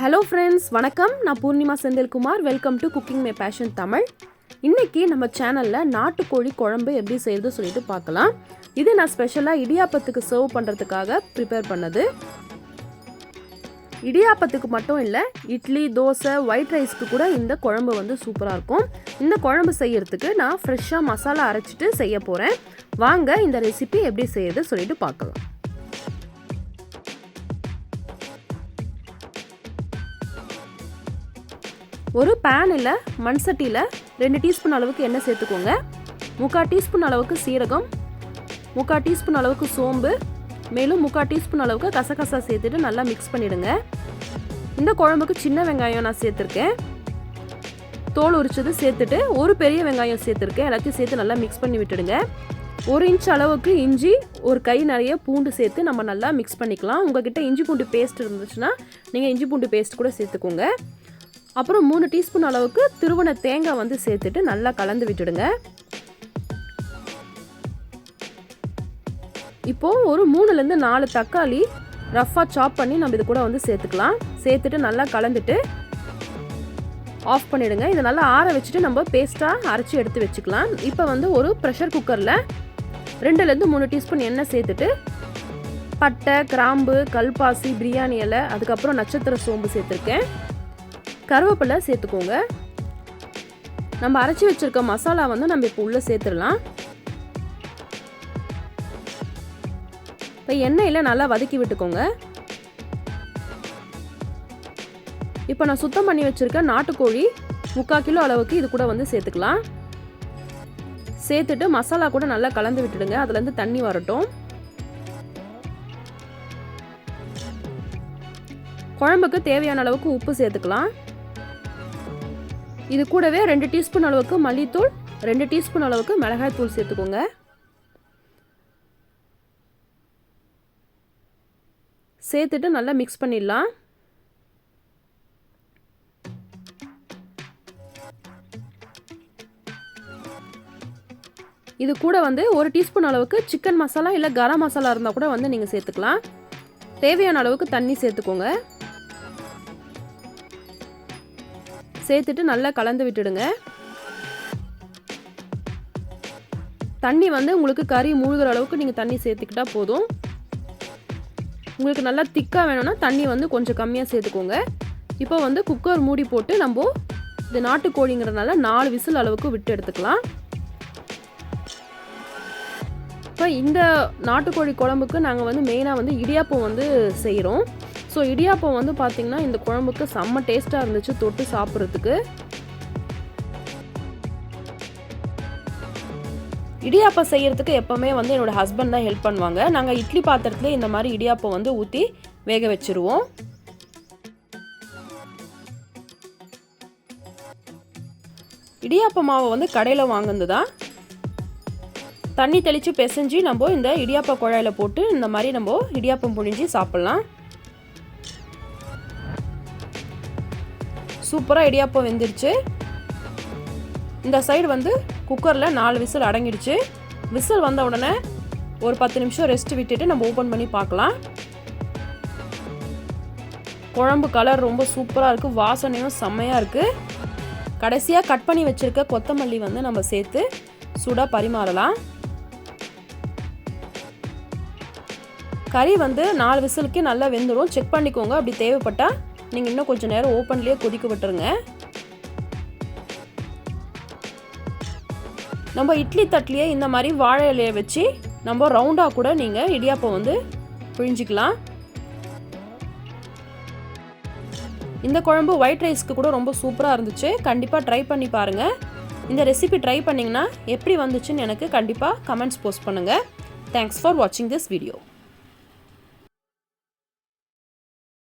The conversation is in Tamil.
ஹலோ ஃப்ரெண்ட்ஸ் வணக்கம். நான் Poornima Senthilkumar. Welcome to cooking my passion Tamil. இன்றைக்கி நம்ம சேனலில் நாட்டுக்கோழி குழம்பு எப்படி செய்யறது சொல்லிட்டு பார்க்கலாம். இது நான் ஸ்பெஷலாக இடியாப்பத்துக்கு சர்வ் பண்ணுறதுக்காக ப்ரிப்பேர் பண்ணது. இடியாப்பத்துக்கு மட்டும் இல்லை இட்லி தோசை ஒயிட் ரைஸ்க்கு கூட இந்த குழம்பு வந்து சூப்பராக இருக்கும். இந்த குழம்பு செய்யறதுக்கு நான் ஃப்ரெஷ்ஷாக மசாலா அரைச்சிட்டு செய்ய போகிறேன் வாங்க இந்த ரெசிபி எப்படி செய்யறது சொல்லிட்டு பார்க்கலாம். ஒரு பேனில் மண் சட்டியில் ரெண்டு டீஸ்பூன் அளவுக்கு எண்ணெய் சேர்த்துக்கோங்க. முக்கால் டீஸ்பூன் அளவுக்கு சீரகம் முக்கால் டீஸ்பூன் அளவுக்கு சோம்பு மேலும் முக்கால் டீஸ்பூன் அளவுக்கு கசகசா சேர்த்துட்டு நல்லா மிக்ஸ் பண்ணிவிடுங்க இந்த குழம்புக்கு சின்ன வெங்காயம் நான் சேர்த்துருக்கேன். தோல் உரிச்சது சேர்த்துட்டு ஒரு பெரிய வெங்காயம் சேர்த்துருக்கேன். எல்லாத்தையும் சேர்த்து நல்லா மிக்ஸ் பண்ணி விட்டுடுங்க. ஒரு இன்ச் அளவுக்கு இஞ்சி ஒரு கை நிறைய பூண்டு சேர்த்து நம்ம நல்லா மிக்ஸ் பண்ணிக்கலாம். உங்ககிட்ட இஞ்சி பூண்டு பேஸ்ட் இருந்துச்சுன்னா நீங்கள் இஞ்சி பூண்டு பேஸ்ட் கூட சேர்த்துக்கோங்க. அப்புறம் மூணு டீஸ்பூன் அளவுக்கு திருவன தேங்காய் வந்து சேர்த்துட்டு நல்லா கலந்து விட்டுடுங்க. இப்போ ஒரு மூணுலேருந்து நாலு தக்காளி ரஃப்பாக சாப் பண்ணி நம்ம இது கூட வந்து சேர்த்துக்கலாம். சேர்த்துட்டு நல்லா கலந்துட்டு ஆஃப் பண்ணிவிடுங்க இதை நல்லா ஆற வச்சுட்டு நம்ம பேஸ்ட்டாக அரைச்சி எடுத்து வச்சுக்கலாம். இப்போ வந்து ஒரு ப்ரெஷர் குக்கரில் ரெண்டுலேருந்து மூணு டீஸ்பூன் எண்ணெய் சேர்த்துட்டு பட்டை கிராம்பு கல்பாசி பிரியாணி இலை அதுக்கப்புறம் நட்சத்திர சோம்பு சேர்த்துருக்கேன். கருவேப்பிலை சேர்த்துக்கோங்க. நம்ம அரைச்சி வச்சுருக்க மசாலா வந்து நம்ம இப்போ உள்ளே சேர்த்துடலாம். இப்போ எண்ணெயில் நல்லா வதக்கி விட்டுக்கோங்க. இப்போ நான் சுத்தம் பண்ணி வச்சுருக்க நாட்டுக்கோழி முக்கால் கிலோ அளவுக்கு இது கூட வந்து சேர்த்துக்கலாம். சேர்த்துட்டு மசாலா கூட நல்லா கலந்து விட்டுடுங்க. அதுலேருந்து தண்ணி வரட்டும். குழம்புக்கு தேவையான அளவுக்கு உப்பு சேர்த்துக்கலாம். இது கூடவே ரெண்டு டீஸ்பூன் அளவுக்கு மல்லித்தூள் ரெண்டு டீஸ்பூன் அளவுக்கு மிளகாய் தூள் சேர்த்துக்கோங்க. சேர்த்துட்டு நல்லா மிக்ஸ் பண்ணிடலாம். இது கூட வந்து ஒரு டீஸ்பூன் அளவுக்கு சிக்கன் மசாலா இல்லை கரம் மசாலா இருந்தால் கூட வந்து நீங்கள் சேர்த்துக்கலாம். தேவையான அளவுக்கு தண்ணி சேர்த்துக்கோங்க. சேர்த்துட்டு நல்லா கலந்து விட்டுடுங்க. தண்ணி வந்து உங்களுக்கு கறி மூழ்கிற அளவுக்கு நீங்கள் தண்ணி சேர்த்துக்கிட்டா போதும். உங்களுக்கு நல்லா திக்காக வேணும்னா தண்ணி வந்து கொஞ்சம் கம்மியாக சேர்த்துக்கோங்க. இப்போ வந்து குக்கர் மூடி போட்டு நம்ம இது நாட்டுக்கோழிங்கிறதுனால நாலு விசில் அளவுக்கு விட்டு எடுத்துக்கலாம். இப்போ இந்த நாட்டுக்கோழி குழம்புக்கு நாங்கள் வந்து மெயினாக வந்து இடியாப்பம் வந்து செய்கிறோம் ஸோ இடியாப்பம் வந்து பார்த்திங்கன்னா இந்த குழம்புக்கு செம்ம டேஸ்ட்டாக இருந்துச்சு தொட்டு சாப்பிட்றதுக்கு. இடியாப்பம் செய்கிறதுக்கு எப்போவுமே வந்து என்னோடய ஹஸ்பண்ட் தான் ஹெல்ப் பண்ணுவாங்க. நாங்கள் இட்லி பாத்திரத்துலேயே இந்த மாதிரி இடியாப்பம் வந்து ஊற்றி வேக வச்சுருவோம். இடியாப்ப மாவை வந்து கடையில் வாங்கினது தான். தண்ணி தெளித்து பிசைஞ்சு நம்ம இந்த இடியாப்ப குழாயில் போட்டு இந்த மாதிரி நம்ம இடியாப்பம் புழிஞ்சு சாப்பிட்லாம். சூப்பராக இடியாப்பம் வெந்துருச்சு. இந்த சைடு வந்து குக்கரில் நாலு விசில் அடங்கிடுச்சு. விசில் வந்த உடனே ஒரு பத்து நிமிஷம் ரெஸ்ட் விட்டுட்டு நம்ம ஓப்பன் பண்ணி பார்க்கலாம். குழம்பு கலர் ரொம்ப சூப்பராக இருக்குது வாசனையும் செம்மையாக இருக்குது கடைசியாக கட் பண்ணி வச்சுருக்க கொத்தமல்லி வந்து நம்ம சேர்த்து சூடாக பரிமாறலாம். கறி வந்து நாலு விசிலுக்கு நல்லா வெந்துடும் செக் பண்ணிக்கோங்க. அப்படி தேவைப்பட்டால் நீங்கள் இன்னும் கொஞ்சம் நேரம் ஓப்பன்லேயே கொதிக்க விட்டுருங்க. நம்ம இட்லி தட்லேயே இந்த மாதிரி வாழை இலையை வச்சு நம்ம ரவுண்டாக கூட நீங்கள் இடியாப்பம் வந்து பிழிஞ்சிக்கலாம். இந்த குழம்பு ஒயிட் ரைஸ்க்கு கூட ரொம்ப சூப்பராக இருந்துச்சு. கண்டிப்பாக ட்ரை பண்ணி பாருங்கள் இந்த ரெசிபி ட்ரை பண்ணிங்கன்னா எப்படி வந்துச்சுன்னு எனக்கு கண்டிப்பாக கமெண்ட்ஸ் போஸ்ட் பண்ணுங்கள் தேங்க்ஸ் ஃபார் வாட்சிங் திஸ் வீடியோ